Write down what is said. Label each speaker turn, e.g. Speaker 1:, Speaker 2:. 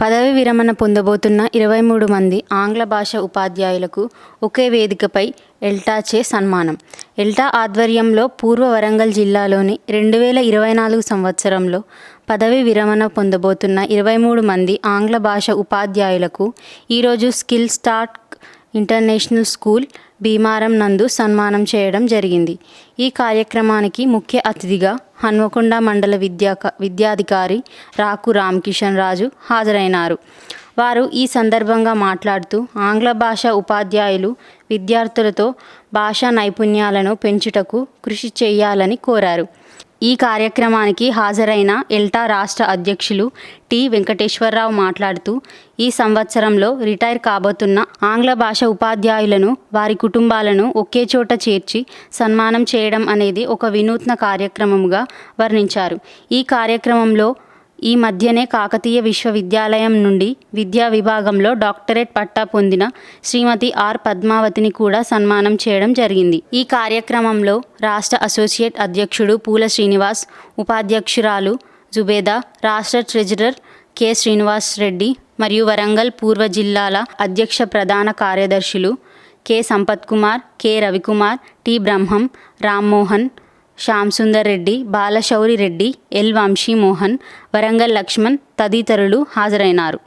Speaker 1: పదవి విరమణ పొందబోతున్న ఇరవై మూడు మంది ఆంగ్ల భాష ఉపాధ్యాయులకు ఒకే వేదికపై ఎల్టాచే సన్మానం. ఎల్టా ఆధ్వర్యంలో పూర్వ వరంగల్ జిల్లాలోని రెండు వేల ఇరవై నాలుగు సంవత్సరంలో పదవి విరమణ పొందబోతున్న ఇరవై మూడు మంది ఆంగ్ల భాష ఉపాధ్యాయులకు ఈరోజు skill start international school Bheemaram నందు సన్మానం చేయడం జరిగింది. ఈ కార్యక్రమానికి ముఖ్య అతిథిగా హన్మకొండ మండల విద్యా విద్యాధికారి రాకు రామకిషన్ రాజు హాజరైనారు. వారు ఈ సందర్భంగా మాట్లాడుతూ ఆంగ్ల భాష ఉపాధ్యాయులు విద్యార్థులతో భాషా నైపుణ్యాలను పెంచుటకు కృషి చేయాలని కోరారు. ఈ కార్యక్రమానికి హాజరైన ఎల్టా రాష్ట్ర అధ్యక్షులు టి వెంకటేశ్వరరావు మాట్లాడుతూ ఈ సంవత్సరంలో రిటైర్ కాబోతున్న ఆంగ్ల భాష ఉపాధ్యాయులను వారి కుటుంబాలను ఒకే చోట చేర్చి సన్మానం చేయడం అనేది ఒక వినూత్న కార్యక్రమముగా వర్ణించారు. ఈ కార్యక్రమంలో ఈ మధ్యనే కాకతీయ విశ్వవిద్యాలయం నుండి విద్యా విభాగంలో డాక్టరేట్ పట్టా పొందిన శ్రీమతి ఆర్ పద్మావతిని కూడా సన్మానం చేయడం జరిగింది. ఈ కార్యక్రమంలో రాష్ట్ర అసోసియేట్ అధ్యక్షుడు పూల శ్రీనివాస్ ఉపాధ్యక్షురాలు జుబేదా రాష్ట్ర ట్రెజరర్ కె శ్రీనివాస్ రెడ్డి మరియు వరంగల్ పూర్వ జిల్లాల అధ్యక్ష ప్రధాన కార్యదర్శులు K Sampath Kumar K Ravikumar T Brahmam Rammohan Shyam Sundar Reddy Balashowry Reddy L Vamshimohan Warangal Laxman తదితరులు హాజరైనారు.